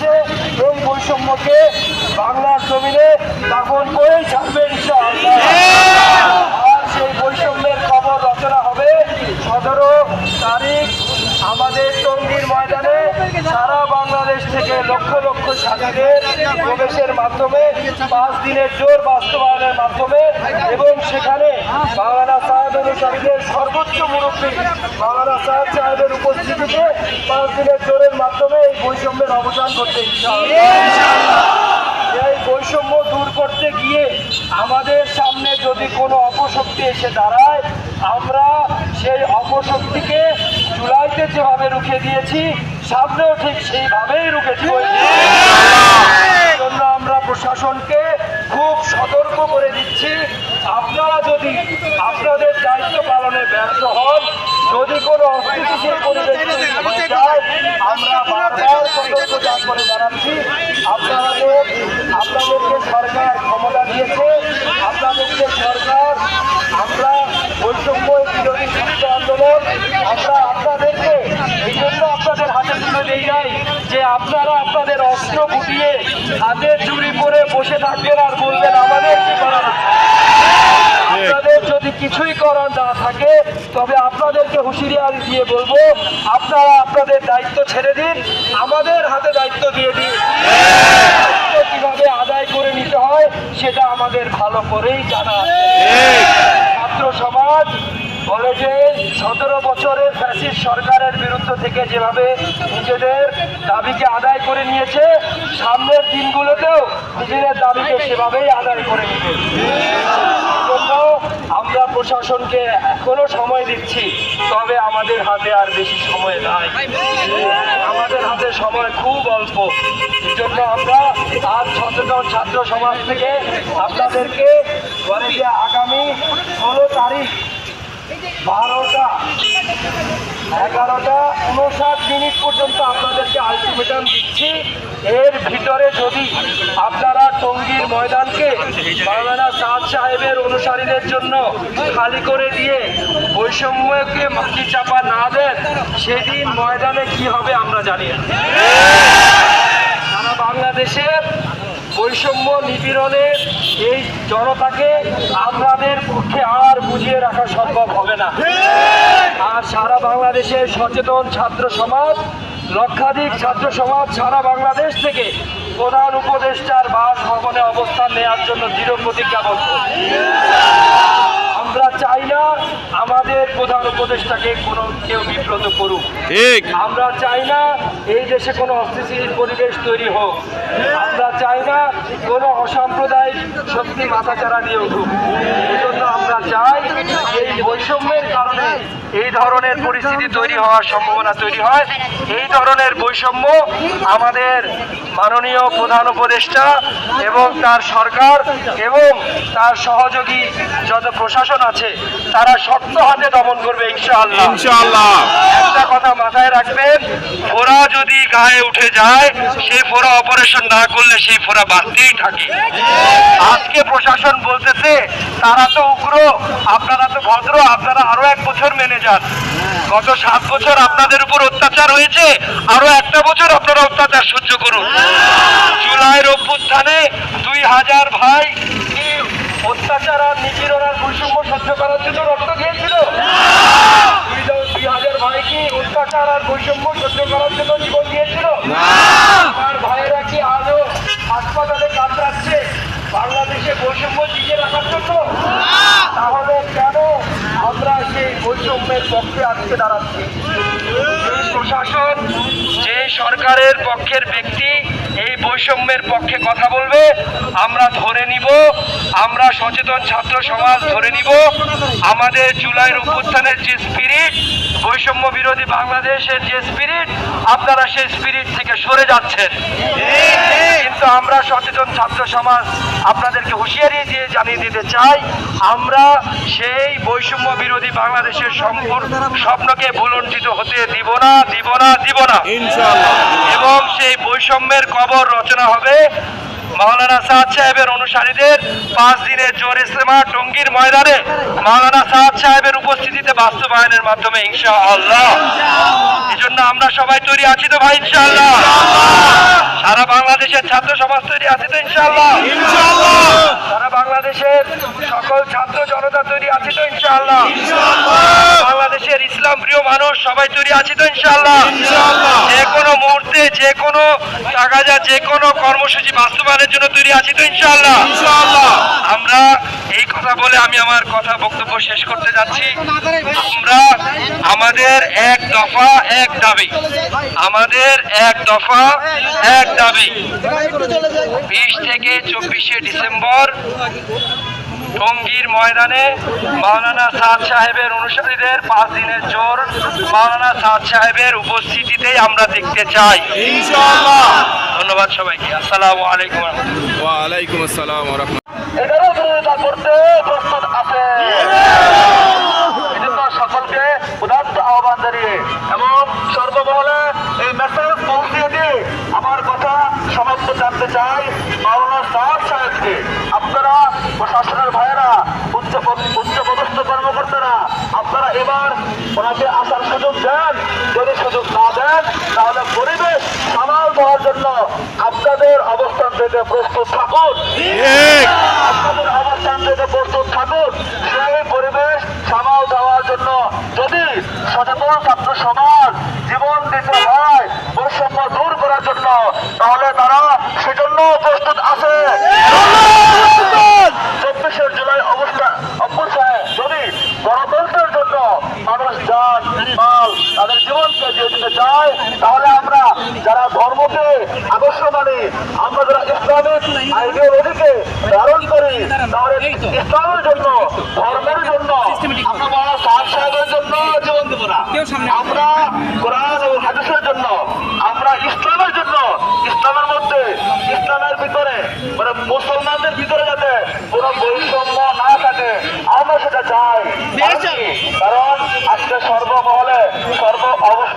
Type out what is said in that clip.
হচ্ছে এই বৈষম্যকে বাংলার জমিনে দাফন করেই ছাড়বে আর সেই বৈষম্যের খবর রচনা হবে সতেরো তারিখ আমাদের টঙ্গীর ময়দানে। সারা বাংলাদেশ থেকে লক্ষ লক্ষ সাথীদের প্রবেশের মাধ্যমে পাঁচ দিনের জোর বাস্তবায়নের মাধ্যমে এবং সেখানে বাংলা সাহেব অনুসারীদের সর্বোচ্চ মুরব্বী বাংলা সাহেব সাহেবের উপস্থিতিতে পাঁচ দিনের জোরের মাধ্যমে এই বৈষম্যের অবসান করতে এই বৈষম্য দূর করতে গিয়ে আমাদের সামনে যদি কোনো অপশক্তি এসে দাঁড়ায়, আমরা সেই অপশক্তিকে জুলাইতে যেভাবে রুখে দিয়েছি, সামনেও ঠিক সেইভাবেই রুখে দিব এই জন্য আমরা প্রশাসনকে খুব সতর্ক করে দিচ্ছি আপনারা যদি আপনাদের দায়িত্ব পালনে ব্যর্থ হন যদি কোনো আমরা বারবার করে জানাচ্ছি আপনাদের আপনাদেরকে সরকার ক্ষমতা দিয়েছে আপনাদেরকে সরকার আমরা বৈষম্য বিরোধী আন্দোলন আমরা আপনাদেরকে এই জন্য আপনাদের হাতে তুলে নাই যে আপনারা আপনাদের অস্ত্র গুটিয়ে হাতে চুরি করে বসে থাকবেন আর বলবেন আমাদের কি করার যদি কিছুই করার না থাকে, তবে আপনাদেরকে হুঁশিয়ারি দিয়ে বলব, আপনারা আপনাদের দায়িত্ব ছেড়ে দিন, আমাদের হাতে দায়িত্ব দিয়ে দিন। কীভাবে আদায় করে নিতে হয়, সেটা আমাদের ভালো করেই জানা ছাত্র সমাজ বলে যে, সতেরো বছরের ফ্যাসিস সরকারের বিরুদ্ধ থেকে যেভাবে নিজেদের দাবিকে আদায় করে নিয়েছে, সামনের দিনগুলোতেও নিজেদের দাবিকে সেভাবেই আদায় করে জন্য আমরা প্রশাসনকে এখনও সময় দিচ্ছি, তবে আমাদের হাতে আর বেশি সময় নাই। আমাদের হাতে সময় খুব অল্প। জন্য আমরা আজ সচেতন ছাত্র সমাজ থেকে আপনাদেরকে আগামী ষোলো তারিখ বারোটা, এগারোটা, উনষাট মিনিট পর্যন্ত আপনাদেরকে আলটিমেটাম দিচ্ছি। এর ভিতরে যদি আপনারা টঙ্গীর ময়দানকে মাওলানা সাদ সাহেবের অনুসারীদের জন্য খালি করে দিয়ে বৈষম্যকে মাটি চাপা না দেন, সেদিন ময়দানে কি হবে আমরা জানি সারা বাংলাদেশের বৈষম্য নিপীড়নের এই জনতাকে আপনাদের পক্ষে আর বুঝিয়ে রাখা সম্ভব হবে না। আর সারা বাংলাদেশের সচেতন ছাত্র সমাজ, লক্ষাধিক ছাত্র সমাজ সারা বাংলাদেশ থেকে প্রধান উপদেষ্টার বাসভবনে অবস্থান নেওয়ার জন্য দৃঢ় প্রতিজ্ঞাবদ্ধ আমরা চাই না আমাদের প্রধান উপদেষ্টাকে কোনো কেউ বিব্রত করুক। ঠিক। আমরা চাই না এই দেশে কোনো অস্থিতিশীল পরিবেশ তৈরি হোক। আমরা চাই না কোনো অসাম্প্রদায়িক শক্তি মাথাচাড়া নিয়ে উঠুক। এজন্য জন্য আমরা চাই এই বৈষম্যের কারণে এই ধরনের পরিস্থিতি তৈরি হওয়ার সম্ভাবনা তৈরি হয়। এই ধরনের বৈষম্য আমাদের মাননীয় প্রধান উপদেষ্টা এবং তার সরকার এবং তার সহযোগী যত প্রশাসন আছে তারা শক্ত হাতে দমন করবে ইনশাআল্লাহ। ইনশাআল্লাহ। একটা কথা মাথায় রাখবেন যদি গায়ে উঠে যায় সেই ফোড়া অপারেশন না করলে সেই ফোড়া বাড়তেই থাকে। আজকে প্রশাসন বলতেছে, তারা তো উগ্র, আপনারা তো ভদ্র, আপনারা আরও এক বছর মেনে যান। গত সাত বছর আপনাদের উপর অত্যাচার হয়েছে, আরও একটা বছর আপনারা অত্যাচার সহ্য করুন। জুলাইয়ের অভ্যুত্থানে দুই হাজার ভাই অত্যাচার আর নিপীড়ন আর বৈষম্য সহ্য করার জন্য রক্ত দিয়েছিল। দুই হাজার ভাই কি অত্যাচার আর বৈষম্য সহ্য করার জন্য জীবন দিয়েছিল। আমার ভাইয়েরা কি আজও হাসপাতালে কাতরাচ্ছে বাংলাদেশে বৈষম্য টিকে রাখার জন্য? তাহলে কেন আমরা সেই বৈষম্যের পক্ষে আজকে দাঁড়াচ্ছি? প্রশাসন, যে সরকারের পক্ষের ব্যক্তি বৈষম্যের পক্ষে কথা বলবে আমরা ধরে নিব আমরা সচেতন ছাত্র সমাজ ধরে নিব। আমাদের জুলাইয়ের অভ্যুত্থানের যে স্পিরিট বৈষম্য বিরোধী বাংলাদেশের যে স্পিরিট আপনারা সেই স্পিরিট থেকে সরে যাচ্ছেন। কিন্তু আমরা সচেতন ছাত্র সমাজ আপনাদেরকে হুঁশিয়ারি দিয়ে জানিয়ে দিতে চাই আমরা সেই বৈষম্য বিরোধী বাংলাদেশের সম্পূর্ণ স্বপ্নকে ভুলণ্ঠিত হতে দিব না দিব না দিব না। এবং সেই বৈষম্যের কবর রচনা হবে মাওলানা সাদ সাহেবের অনুসারীদের পাঁচ দিনের জোর ইস্তেমা টঙ্গীর ময়দানে। মাওলানা সাদ সাহেবের উপস্থিতিতে বাস্তবায়নের মাধ্যমে ইনশা আল্লাহ জন্য আমরা সবাই তৈরি আছি তো ভাই, ইনশাআল্লাহ। সারা বাংলাদেশের ছাত্র সমাজ তৈরি আছে তো ইনশাআল্লাহ। সারা বাংলাদেশের সকল ছাত্র জনতা তৈরি আছে তো ইনশাআল্লাহ। বাংলাদেশের ইসলাম প্রিয় মানুষ সবাই তৈরি আছে তো ইনশাআল্লাহ। যে কোনো মুহূর্তে, যে কোনো টাকা যা যে কোনো কর্মসূচি বাস্তবায়নের জন্য তৈরি আছি তো ইনশাআল্লাহ। আমরা এই কথা বলে আমি আমার কথা বক্তব্য শেষ করতে যাচ্ছি। আমরা আমাদের এক দফা, এক দাবি। আমাদের এক দফা এক দাবি। বিশ থেকে চব্বিশে ডিসেম্বর টঙ্গীর ময়দানে মাওলানা সাদ সাহেবের অনুসারীদের পাঁচ দিনের জোর মাওলানা সাদ সাহেবের উপস্থিতিতেই আমরা দেখতে চাই। ধন্যবাদ সবাইকে। আসসালামু আলাইকুম ওয়ালাইকুম আসসালাম রহমতুল্লাহ। বিরোধিতা করতে প্রস্তুত আছে। সকলকে উদাত্ত আহ্বান জানিয়ে এবং সর্বমহলে এই মেসেজ পৌঁছিয়ে দিয়ে আমার কথা সমাপ্ত জানতে চাই মাওলানা সাহেব সাহেবকে। আপনারা প্রশাসনের ভাইয়েরা উচ্চ পদ- উচ্চ পদস্থ কর্মকর্তারা আপনারা এবার ওনাকে আসার সুযোগ দেন। যদি সুযোগ না দেন তাহলে পরিবেশ সামাল দেওয়ার জন্য আপনাদের অবস্থান থেকে প্রস্তুত থাকুন। আপনাদের অবস্থান থেকে প্রস্তুত থাকুন। সেই পরিবেশ সামাল দেওয়ার জন্য যদি সচেতন ছাত্র সমাজ তাদের জীবনকে দিয়ে দিতে চায় তাহলে আমরা যারা ধর্মকে আদর্শ মানে আমরা যারা ইসলামিক আইডিওলজিকে ধারণ করি তাহলে ইসলামের জন্য ধর্মের জন্য আমরা কোরআন হাদিসের জন্য আমরা ইসলামের জন্য ইসলামের মধ্যে ইসলামের ভিতরে মানে মুসলমানদের ভিতরে যাতে কোনো বৈষম্য না থাকে আমরা সেটা চাই। কারণ আজকে সর্ব হলে সর্ব অবস্থা